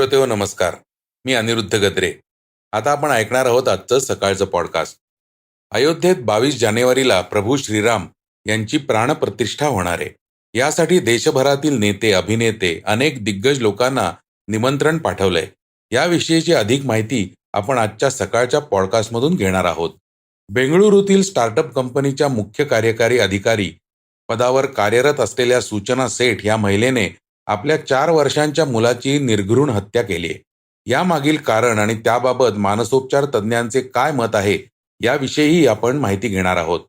श्रोतेहो नमस्कार. मी अनिरुद्ध गद्रे. आता आपण ऐकणार आहोत आजचं सकाळचं पॉडकास्ट अयोध्येत बावीस जानेवारीला प्रभू श्रीराम यांची प्राणप्रतिष्ठा होणार आहे. यासाठी देशभरातील नेते अभिनेते अनेक दिग्गज लोकांना निमंत्रण पाठवलंय. याविषयीची अधिक माहिती आपण आजच्या सकाळच्या पॉडकास्टमधून घेणार आहोत. बेंगळुरूतील स्टार्टअप कंपनीच्या मुख्य कार्यकारी अधिकारी पदावर कार्यरत असलेल्या सूचना सेठ या महिलेने आपल्या चार वर्षांच्या मुलाची निर्घृण हत्या केली आहे. यामागील कारण आणि त्याबाबत मानसोपचार तज्ज्ञांचे काय मत आहे याविषयीही आपण माहिती घेणार आहोत.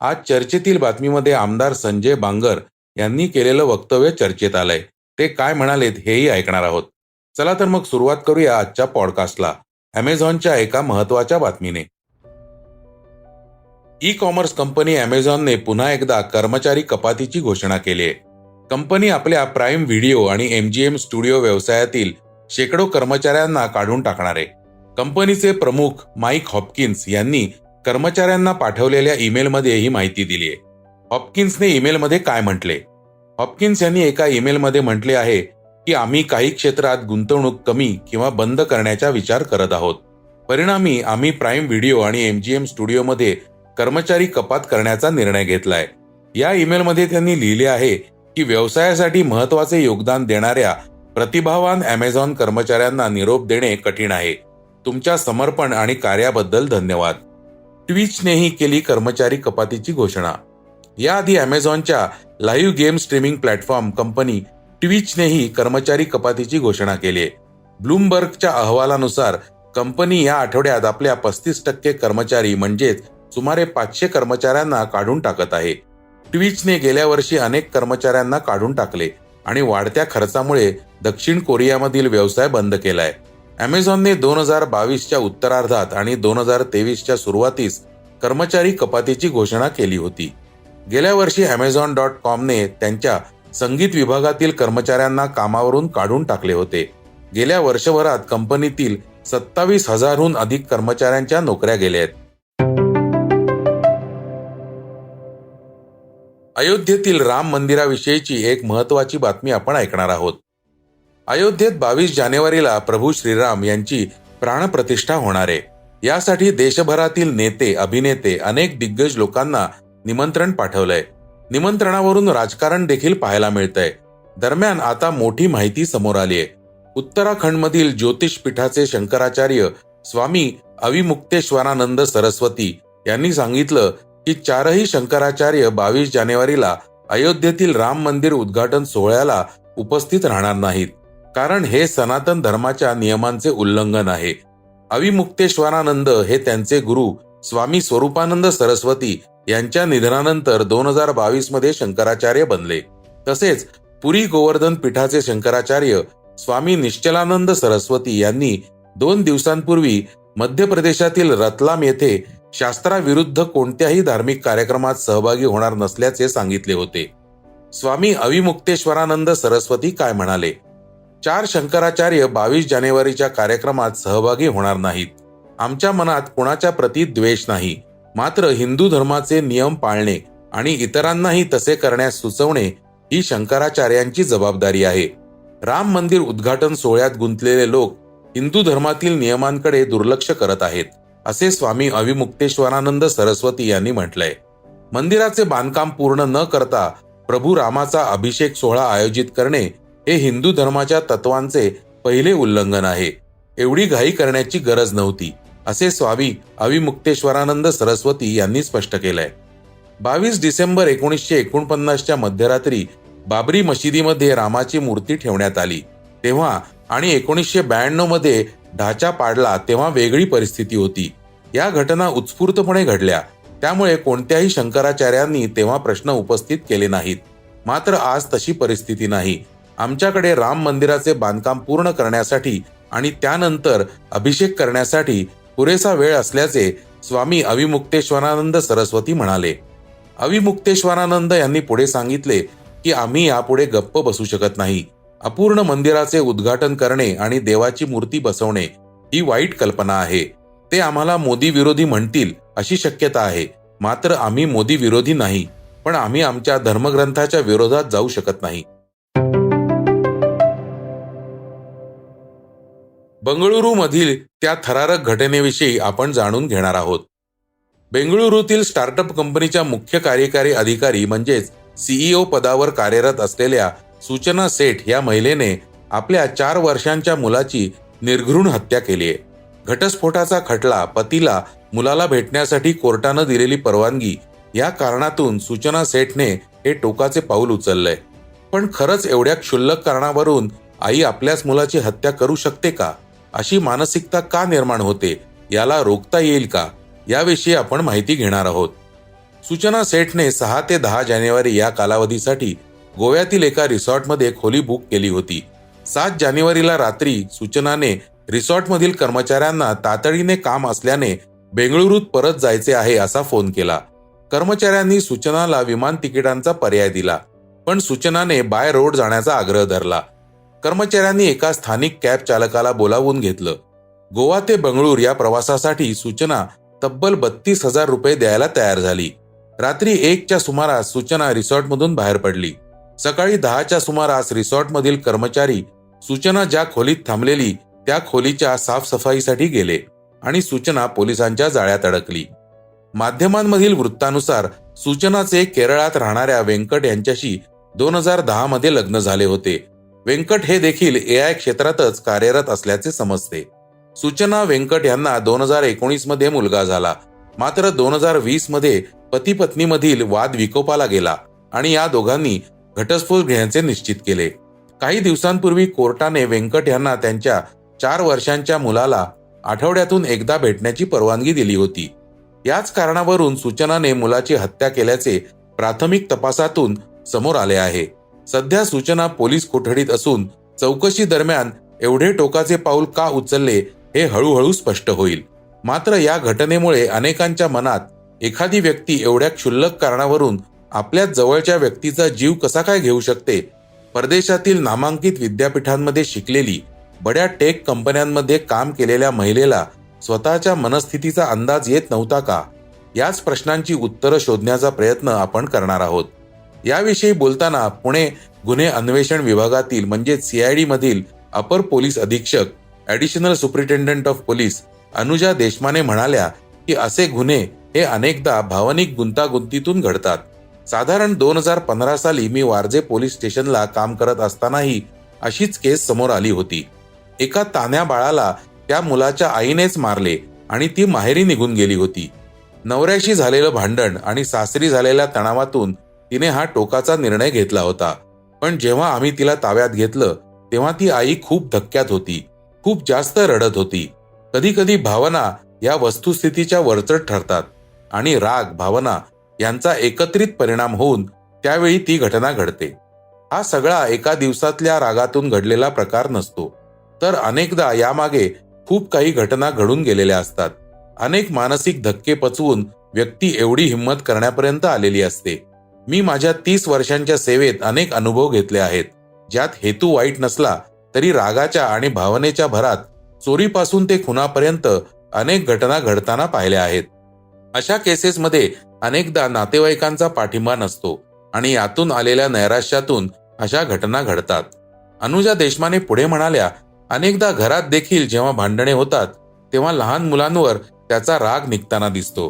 आज चर्चेतील बातमीमध्ये आमदार संजय बांगर यांनी केलेलं वक्तव्य चर्चेत आलंय. ते काय म्हणालेत हेही ऐकणार आहोत. चला तर मग सुरुवात करूया आजच्या पॉडकास्टला. अमेझॉनच्या एका महत्त्वाच्या बातमीने. ई कॉमर्स कंपनी अमेझॉनने पुन्हा एकदा कर्मचारी कपातीची घोषणा केली आहे. कंपनी आपल्या प्राईम व्हिडिओ आणि एमजीएम स्टुडिओ व्यवसायातील शेकडो कर्मचाऱ्यांना काढून टाकणार आहे. कंपनीचे प्रमुख माईक हॉपकिन्स यांनी कर्मचाऱ्यांना पाठवलेल्या ईमेलमध्ये ही माहिती दिली आहे. हॉपकिन्सने ईमेलमध्ये काय म्हटले? हॉपकिन्स यांनी एका ईमेलमध्ये म्हटले आहे की आम्ही काही क्षेत्रात गुंतवणूक कमी किंवा बंद करण्याचा विचार करत आहोत. परिणामी आम्ही प्राईम व्हिडिओ आणि एमजीएम स्टुडिओमध्ये कर्मचारी कपात करण्याचा निर्णय घेतलाय. या ईमेलमध्ये त्यांनी लिहिले आहे की व्यवसायासाठी महत्त्वाचे योगदान देणाऱ्या प्रतिभावान अमेझॉन कर्मचाऱ्यांना निरोप देणे कठीण आहे. तुमच्या समर्पण आणि कार्याबद्दल धन्यवाद. ट्विचनेही केली कर्मचारी कपातीची घोषणा. याआधी अमेझॉनच्या live game streaming platform company ट्विचनेही कर्मचारी कपातीची घोषणा केली. आहे ब्लूमबर्गच्या अहवालानुसार कंपनी या आठवड्यात आपल्या पस्तीस टक्के कर्मचारी म्हणजेच सुमारे पाचशे कर्मचाऱ्यांना काढून टाकत आहे. ट्विचने गेल्या वर्षी अनेक कर्मचाऱ्यांना काढून टाकले आणि वाढत्या खर्चामुळे दक्षिण कोरियामधील व्यवसाय बंद केलाय. अमेझॉनने दोन हजार बावीसच्या उत्तरार्धात आणि दोन हजार तेवीसच्या सुरुवातीस कर्मचारी कपातीची घोषणा केली होती. गेल्या वर्षी अमेझॉन डॉट कॉमने त्यांच्या संगीत विभागातील कर्मचाऱ्यांना कामावरून काढून टाकले होते. गेल्या वर्षभरात कंपनीतील सत्तावीस हजारहून अधिक कर्मचाऱ्यांच्या नोकऱ्या गेल्या आहेत. अयोध्येतील राम मंदिराविषयीची एक महत्वाची बातमी आपण ऐकणार आहोत. अयोध्येत बावीस जानेवारीला प्रभू श्रीराम यांची प्राणप्रतिष्ठा होणार आहे. यासाठी देशभरातील नेते अभिनेते अनेक दिग्गज लोकांना निमंत्रण पाठवलंय. निमंत्रणावरून राजकारण देखील पाहायला मिळतंय. दरम्यान आता मोठी माहिती समोर आली आहे. उत्तराखंडमधील ज्योतिष पीठाचे शंकराचार्य स्वामी अविमुक्तेश्वरानंद सरस्वती यांनी सांगितलं की चारही शंकराचार्य बावीस जानेवारीला अयोध्येतील राम मंदिर उद्घाटन सोहळ्याला उपस्थित राहणार नाहीत. कारण हे सनातन धर्माच्या नियमांचे उल्लंघन आहे. अविमुक्तेश्वरानंद हे त्यांचे गुरु स्वामी स्वरूपानंद सरस्वती यांच्या निधनानंतर दोन हजार बावीसमध्ये शंकराचार्य बनले. तसेच पुरी गोवर्धन पीठाचे शंकराचार्य स्वामी निश्चलानंद सरस्वती यांनी दोन दिवसांपूर्वी मध्य प्रदेशातील रतलाम येथे शास्त्राविरुद्ध कोणत्याही धार्मिक कार्यक्रमात सहभागी होणार नसल्याचे सांगितले होते. स्वामी अविमुक्तेश्वरानंद सरस्वती काय म्हणाले? चार शंकराचार्य बावीस जानेवारीच्या कार्यक्रमात सहभागी होणार नाहीत. आमच्या मनात कोणाच्या प्रती द्वेष नाही. मात्र हिंदू धर्माचे नियम पाळणे आणि इतरांनाही तसे करण्यास सुचवणे ही शंकराचार्यांची जबाबदारी आहे. राम मंदिर उद्घाटन सोहळ्यात गुंतलेले लोक हिंदू धर्मातील नियमांकडे दुर्लक्ष करत आहेत. असे स्वामी अविमुक्तेश्वरानंद सरस्वती यांनी म्हटलंय. मंदिराचे बांधकाम पूर्ण न करता प्रभू रामाचा अभिषेक सोहळा आयोजित करणे हे हिंदू धर्माच्या तत्वांचे पहिले उल्लंघन आहे. एवढी घाई करण्याची गरज नव्हती असे स्वामी अविमुक्तेश्वरानंद सरस्वती यांनी स्पष्ट केलंय. बावीस डिसेंबर एकोणीसशे एकोणपन्नासच्या मध्यरात्री बाबरी मशिदीमध्ये रामाची मूर्ती ठेवण्यात आली. तेव्हा आणि एकोणीसशे ब्याण्णवमध्ये ढाचा पाडला तेव्हा वेगळी परिस्थिती होती. या घटना उत्स्फूर्तपणे घडल्या. त्यामुळे कोणत्याही शंकराचार्यांनी तेव्हा प्रश्न उपस्थित केले नाहीत. मात्र आज तशी परिस्थिती नाही. आमच्याकडे राम मंदिराचे बांधकाम पूर्ण करण्यासाठी आणि त्यानंतर अभिषेक करण्यासाठी पुरेसा वेळ असल्याचे स्वामी अविमुक्तेश्वरानंद सरस्वती म्हणाले. अविमुक्तेश्वरानंद यांनी पुढे सांगितले की आम्ही यापुढे गप्प बसू शकत नाही. अपूर्ण मंदिराचे उद्घाटन करणे आणि देवाची मूर्ती बसवणे ही वाईट कल्पना आहे. ते आम्हाला मोदी विरोधी म्हणतील अशी शक्यता आहे. मात्र आम्ही मोदी विरोधी नाही. पण आम्ही आमच्या धर्मग्रंथाच्या विरोधात जाऊ शकत नाही. बंगळुरू मधील त्या थरारक घटनेविषयी आपण जाणून घेणार आहोत. बेंगळुरूतील स्टार्टअप कंपनीच्या मुख्य कार्यकारी अधिकारी म्हणजेच सीईओ पदावर कार्यरत असलेल्या सूचना सेठ या महिलेने आपल्या चार वर्षांच्या मुलाची निर्घृण हत्या केली आहे. घटस्फोटाचा खटला पतीला मुलाला भेटण्यासाठी कोर्टानं दिलेली परवानगी या कारणातून सूचना सेठने हे टोकाचे पाऊल उचललंय. पण खरंच एवढ्या क्षुल्लक कारणावरून आई आपल्याच मुलाची हत्या करू शकते का? अशी मानसिकता का निर्माण होते? याला रोखता येईल का? याविषयी आपण माहिती घेणार आहोत. सूचना सेठने सहा ते दहा जानेवारी या कालावधीसाठी गोव्यातील एका रिसॉर्टमध्ये खोली बुक केली होती. सात जानेवारीला रात्री सूचनाने रिसॉर्टमधील कर्मचाऱ्यांना तातडीने काम असल्याने बेंगळुरूत परत जायचे आहे असा फोन केला. कर्मचाऱ्यांनी सूचनाला विमान तिकिटांचा पर्याय दिला पण सूचनाने बाय रोड जाण्याचा आग्रह धरला. कर्मचाऱ्यांनी एका स्थानिक कॅब चालकाला बोलावून घेतलं. गोवा ते बंगळूर या प्रवासासाठी सूचना तब्बल बत्तीस हजार रुपये द्यायला तयार झाली. रात्री एकच्या सुमारास सूचना रिसॉर्टमधून बाहेर पडली. सकाळी दहाच्या सुमारास रिसॉर्टमधील कर्मचारी सूचना ज्या खोलीत थांबलेली त्या खोलीच्या साफसफाईसाठी गेले आणि सूचना पोलिसांच्या जाळ्यात अडकली. माध्यमांमधील वृत्तानुसार सूचनाचे केरळात राहणाऱ्या व्यंकट यांच्याशी दोन हजार दहा मध्ये लग्न झाले होते. व्यंकट हे देखील ए आय क्षेत्रातच कार्यरत असल्याचे समजते. सूचना व्यंकट यांना दोन हजार एकोणीसमध्ये मुलगा झाला. मात्र दोन हजार वीसमध्ये पती पत्नीमधील वाद विकोपाला गेला आणि या दोघांनी घटस्फोट घेण्याचे निश्चित केले. काही दिवसांपूर्वी कोर्टाने व्यंकट यांना त्यांच्या चार वर्षांच्या मुलाला आठवड्यातून एकदा भेटण्याची परवानगी दिली होती. याच कारणावरून सूचनाने मुलाची हत्या केल्याचे प्राथमिक तपासातून समोर आले आहे. सध्या सूचना पोलीस कोठडीत असून चौकशी दरम्यान एवढे टोकाचे पाऊल का उचलले हे हळूहळू स्पष्ट होईल. मात्र या घटनेमुळे अनेकांच्या मनात एखादी व्यक्ती एवढ्या क्षुल्लक कारणावरून आपल्या जवळच्या व्यक्तीचा जीव कसा काय घेऊ शकते? परदेशातील नामांकित विद्यापीठांमध्ये शिकलेली बड्या टेक कंपन्यांमध्ये काम केलेल्या महिलेला स्वतःच्या मनस्थितीचा अंदाज येत नव्हता का? याच प्रश्नांची उत्तरं शोधण्याचा प्रयत्न आपण करणार आहोत. याविषयी बोलताना पुणे गुन्हे अन्वेषण विभागातील म्हणजे सीआयडी मधील अपर पोलीस अधीक्षक additional superintendent of police Anuja Deshmane म्हणाल्या की असे गुन्हे हे अनेकदा भावनिक गुंतागुंतीतून घडतात. साधारण दोन हजार पंधरा साली मी वारजे पोलीस स्टेशनला काम करत असतानाही अशीच केस समोर आली होती. एका तान्या बाळाला त्या मुलाच्या आईनेच मारले आणि ती माहेरी निघून गेली होती. नवऱ्याशी झालेलं भांडण आणि सासरी झालेल्या तणावातून तिने हा टोकाचा निर्णय घेतला होता. पण जेव्हा आम्ही तिला ताब्यात घेतलं तेव्हा ती आई खूप धक्क्यात होती खूप जास्त रडत होती. कधी कधी भावना या वस्तुस्थितीच्या वरचढ ठरतात आणि राग भावना यांचा एकत्रित परिणाम होऊन त्यावेळी ती घटना घडते. हा सगळा एका दिवसातल्या रागातून घडलेला प्रकार नसतो. तर अनेकदा यामागे खूप काही घटना घडून गेलेल्या असतात. अनेक मानसिक धक्के पचवून व्यक्ती एवढी हिंमत करण्यापर्यंत आलेली असते. मी माझ्या तीस वर्षांच्या सेवेत अनेक अनुभव घेतले आहेत. ज्यात हेतू वाईट नसला तरी रागाच्या आणि भावनेच्या भरात चोरीपासून ते खुनापर्यंत अनेक घटना घडताना पाहिल्या आहेत. अशा केसेसमध्ये अनेकदा नातेवाईकांचा पाठिंबा नसतो आणि यातून आलेल्या नैराश्यातून अशा घटना घडतात. अनुजा देशमाने पुढे म्हणाल्या अनेकदा घरात देखील जेव्हा भांडणे होतात तेव्हा लहान मुलांवर त्याचा राग निघताना दिसतो.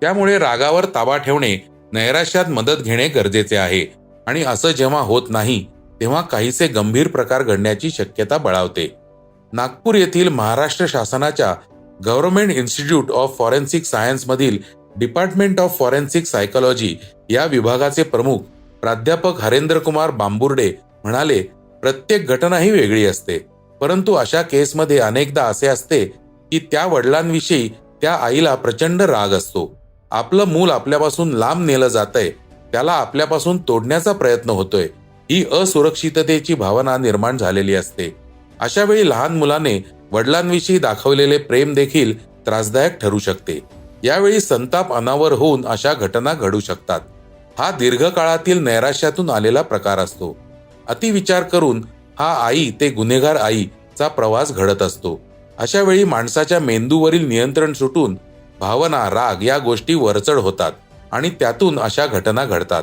त्यामुळे रागावर ताबा ठेवणे नैराश्यात मदत घेणे गरजेचे आहे. आणि असं जेव्हा होत नाही तेव्हा काहीसे गंभीर प्रकार घडण्याची शक्यता बळावते. नागपूर येथील महाराष्ट्र शासनाच्या government institute of forensic science मधील डिपार्टमेंट ऑफ फॉरेन्सिक सायकोलॉजी या विभागाचे प्रमुख प्राध्यापक हरेंद्र कुमार बांबुर्डे म्हणाले प्रत्येक घटना ही वेगळी असते. परंतु अशा केसमध्ये अनेकदा असे असते की त्या वडिलांविषयी त्या आईला प्रचंड राग असतो. आपलं मूल आपल्यापासून लांब नेलं जातंय. त्याला आपल्यापासून तोडण्याचा प्रयत्न होतोय. ही असुरक्षिततेची भावना निर्माण झालेली असते. अशा वेळी लहान मुलाने वडिलांविषयी दाखवलेले प्रेम देखील त्रासदायक ठरू शकते. यावेळी संताप अनावर होऊन अशा घटना घडू शकतात. हा दीर्घकाळातील नैराश्यातून आलेला प्रकार असतो. अतिविचार करून हा आई ते गुन्हेगार आईचा प्रवास घडत असतो. अशा वेळी माणसाच्या मेंदूवरील नियंत्रण सुटून भावना राग या गोष्टी वरचढ होतात आणि त्यातून अशा घटना घडतात.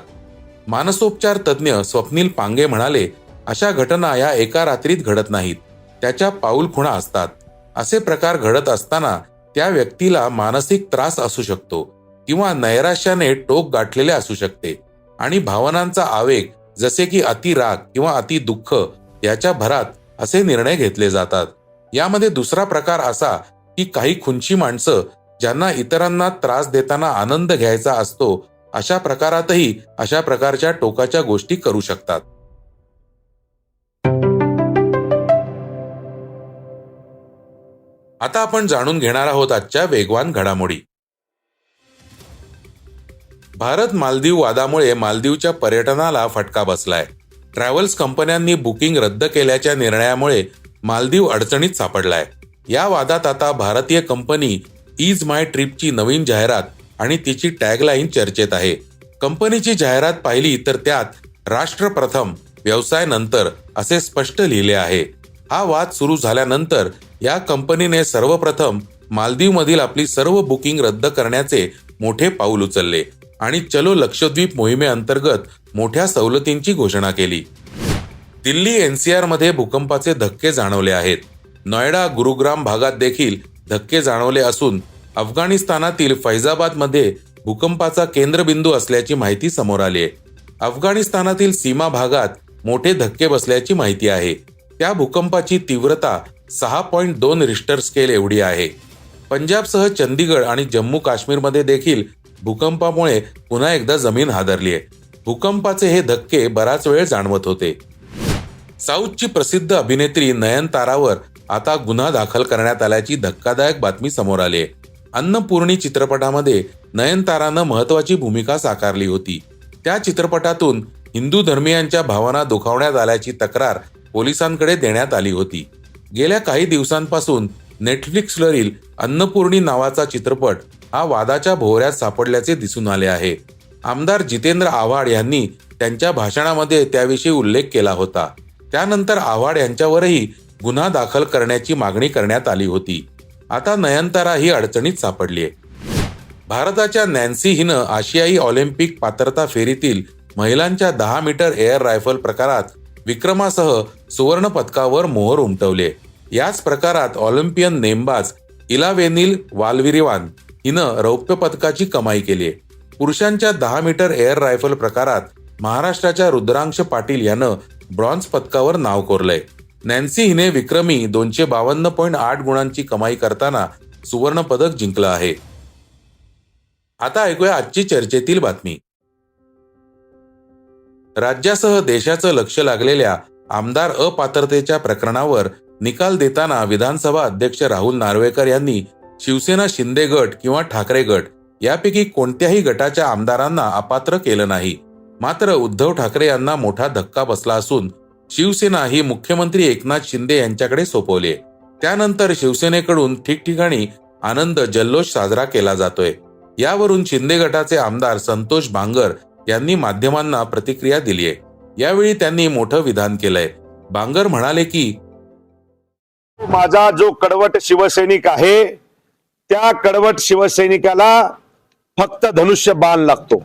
मानसोपचार तज्ज्ञ स्वप्नील पांगे म्हणाले अशा घटना या एका रात्रीत घडत नाहीत. त्याच्या पाऊल खुणा असतात. असे प्रकार घडत असताना त्या व्यक्तीला मानसिक त्रास असू शकतो किंवा नैराश्याने टोक गाठलेले असू शकते आणि भावनांचा आवेग जसे की अति राग किंवा अति दुःख याच्या भरात असे निर्णय घेतले जातात. यामध्ये दुसरा प्रकार असा की काही खुंची माणसं ज्यांना इतरांना त्रास देताना आनंद घ्यायचा असतो अशा प्रकारातही अशा प्रकारच्या टोकाच्या गोष्टी करू शकतात. आता आपण जाणून घेणार आहोत आजच्या वेगवान घडामोडी. भारत मालदीव वादामुळे मालदीवच्या पर्यटनाला फटका बसलाय. ट्रॅव्हल्स कंपन्यांनी बुकिंग रद्द केल्याच्या निर्णयामुळे मालदीव अडचणीत सापडलाय. या वादात आता भारतीय कंपनी इज माय ट्रिपची नवीन जाहिरात आणि तिची टॅगलाईन चर्चेत आहे. कंपनीची जाहिरात पाहिली तर त्यात राष्ट्र प्रथम व्यवसाय नंतर असे स्पष्ट लिहिले आहे. हा वाद सुरू झाल्यानंतर या कंपनीने सर्वप्रथम मालदीवमधील आपली सर्व बुकिंग रद्द करण्याचे मोठे पाऊल उचलले आणि चलो लक्षद्वीप मोहिमेअंतर्गत मोठ्या सवलतींची घोषणा केली. दिल्ली एनसीआरमध्ये भूकंपाचे धक्के जाणवले आहेत. नोएडा गुरुग्राम भागात देखील धक्के जाणवले असून अफगाणिस्तानातील फैजाबादमध्ये भूकंपाचा केंद्रबिंदू असल्याची माहिती समोर आली आहे. अफगाणिस्तानातील सीमा भागात मोठे धक्के बसल्याची माहिती आहे. त्या भूकंपाची तीव्रता सहा पॉईंट दोन रिस्टर स्केल एवढी आहे. पंजाबसह चंदीगड आणि जम्मू काश्मीरमध्ये देखील भूकंपामुळे पुन्हा एकदा जमीन हादरली आहे. भूकंपाचे हे धक्के बराच वेळ जाणवत होते. साऊथची प्रसिद्ध अभिनेत्री नयनतारावर आता गुन्हा दाखल करण्यात आल्याची धक्कादायक बातमी समोर आली आहे. अन्नपूर्णी चित्रपटामध्ये नयनतारानं महत्वाची भूमिका साकारली होती. त्या चित्रपटातून हिंदू धर्मियांच्या भावना दुखावण्यात आल्याची तक्रार पोलिसांकडे देण्यात आली होती. गेल्या काही दिवसांपासून नेटफ्लिक्सवरील अन्नपूर्णी नावाचा चित्रपट हा वादाच्या भोवऱ्यात सापडल्याचे दिसून आले आहे. आमदार जितेंद्र आव्हाड यांनी त्यांच्या भाषणामध्ये त्याविषयी उल्लेख केला होता. त्यानंतर आव्हाड यांच्यावरही गुन्हा दाखल करण्याची मागणी करण्यात आली होती. आता नयनतारा ही अडचणीत सापडलीय भारताच्या नॅन्सी हिनं आशियाई ऑलिम्पिक पात्रता फेरीतील महिलांच्या दहा मीटर एअर रायफल प्रकारात विक्रमासह सुवर्ण पदकावर मोहर उमटवले. याच प्रकारात ऑलिम्पियन नेमबाज इलावेनिल वालविरिवान हिनं रौप्य पदकाची कमाई केली पुरुषांच्या दहा मीटर एअर रायफल प्रकारात महाराष्ट्राच्या रुद्रांश पाटील यानं ब्रॉन्झ पदकावर नाव कोरलंय. नॅन्सी हिने विक्रमी दोनशे बावन्न पॉईंट आठ गुणांची कमाई करताना सुवर्ण पदक जिंकलं आहे. आता ऐकूया आजची चर्चेतील बातमी. राज्यासह देशाचं लक्ष लागलेल्या आमदार अपात्रतेच्या प्रकरणावर निकाल देताना विधानसभा अध्यक्ष राहुल नार्वेकर यांनी शिवसेना शिंदे गट किंवा ठाकरे गट यापैकी कोणत्याही गटाच्या आमदारांना अपात्र केलं नाही. मात्र उद्धव ठाकरे यांना मोठा धक्का बसला असून शिवसेना ही मुख्यमंत्री एकनाथ शिंदे यांच्याकडे सोपवली त्यानंतर शिवसेनेकडून ठिकठिकाणी आनंद जल्लोष साजरा केला जातोय. यावरून शिंदे गटाचे आमदार संतोष बांगर यांनी माध्यमांना प्रतिक्रिया दिलीय यावेळी त्यांनी मोठं विधान केलंय. बांगर म्हणाले की माझा जो कडवट शिवसैनिक आहे त्या कडवट शिवसैनिकाला फक्त धनुष्य बाण लागतो.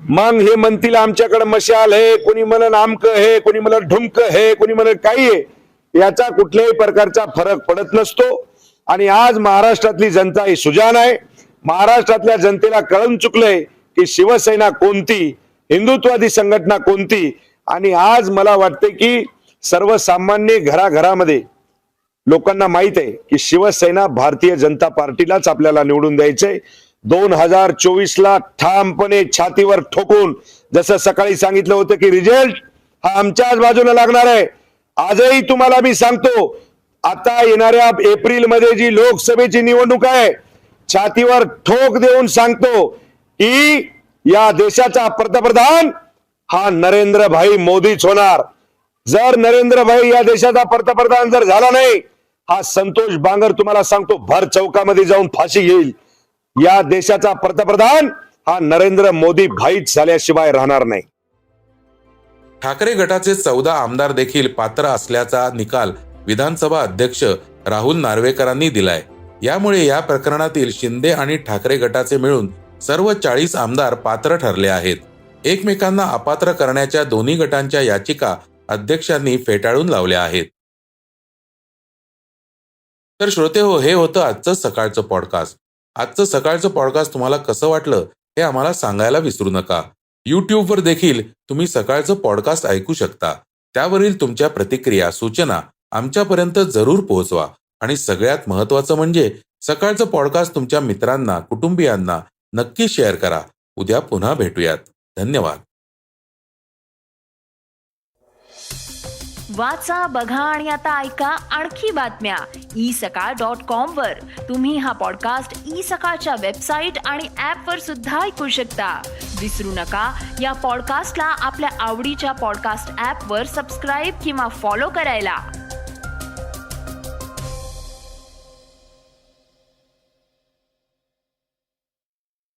मग हे म्हणतील आमच्याकडे मशाल हे कोणी म्हणत आमक हे कोणी म्हणत ढुमक हे कोणी म्हणत काही आहे याचा कुठल्याही प्रकारचा फरक पडत नसतो. आणि आज महाराष्ट्रातली जनता ही सुजान आहे. महाराष्ट्रातल्या जनतेला कळून चुकलंय की शिवसेना कोणती हिंदुत्वादी संघटना कोणती. आणि आज मला वाटते की सर्वसामान्य घराघरामध्ये लोकांना माहीत आहे की शिवसेना भारतीय जनता पार्टीलाच आपल्याला निवडून द्यायचंय. दोन हजार चोवीस ला ठामपणे छातीवर ठोकून जसं सकाळी सांगितलं होतं की रिझल्ट हा आमच्याच बाजूला लागणार आहे. आजही तुम्हाला मी सांगतो आता येणाऱ्या एप्रिलमध्ये जी लोकसभेची निवडणूक आहे छातीवर ठोक देऊन सांगतो की या देशाचा पंतप्रधान हा नरेंद्र भाई मोदीच होणार. जर नरेंद्र भाई या देशाचा पंतप्रधान जर झाला नाही हा संतोष बांगर तुम्हाला सांगतो भर चौकामध्ये जाऊन फाशी घेईल. या देशाचा पंतप्रधान हा नरेंद्र मोदी भाईच झाल्याशिवाय राहणार नाही. ठाकरे गटाचे चौदा आमदार देखील पात्र असल्याचा निकाल विधानसभा अध्यक्ष राहुल नार्वेकरांनी दिलाय. यामुळे या प्रकरणातील शिंदे आणि ठाकरे गटाचे मिळून सर्व चाळीस आमदार पात्र ठरले आहेत. एकमेकांना अपात्र करण्याच्या दोन्ही गटांच्या याचिका अध्यक्षांनी फेटाळून लावल्या आहेत. तर श्रोते हो हे होतं आजचं सकाळचं पॉडकास्ट आजचं सकाळचं पॉडकास्ट तुम्हाला कसं वाटलं हे आम्हाला सांगायला विसरू नका. यूट्यूबवर देखील तुम्ही सकाळचं पॉडकास्ट ऐकू शकता. त्यावरील तुमच्या प्रतिक्रिया सूचना आमच्यापर्यंत जरूर पोहोचवा. आणि सगळ्यात महत्त्वाचं म्हणजे सकाळचं पॉडकास्ट तुमच्या मित्रांना कुटुंबियांना नक्की शेअर करा. उद्या पुन्हा भेटूयात. धन्यवाद. वाचा बघा आणि आता ऐका आणखी बातम्या. ई सकाळ डॉट कॉम वर. तुम्ही हा पॉडकास्ट ई सकाळच्या वेबसाईट आणि ऍप वर सुद्धा ऐकू शकता. विसरू नका या पॉडकास्टला आपल्या आवडीच्या पॉडकास्ट ऍप वर सबस्क्राईब किंवा फॉलो करायला.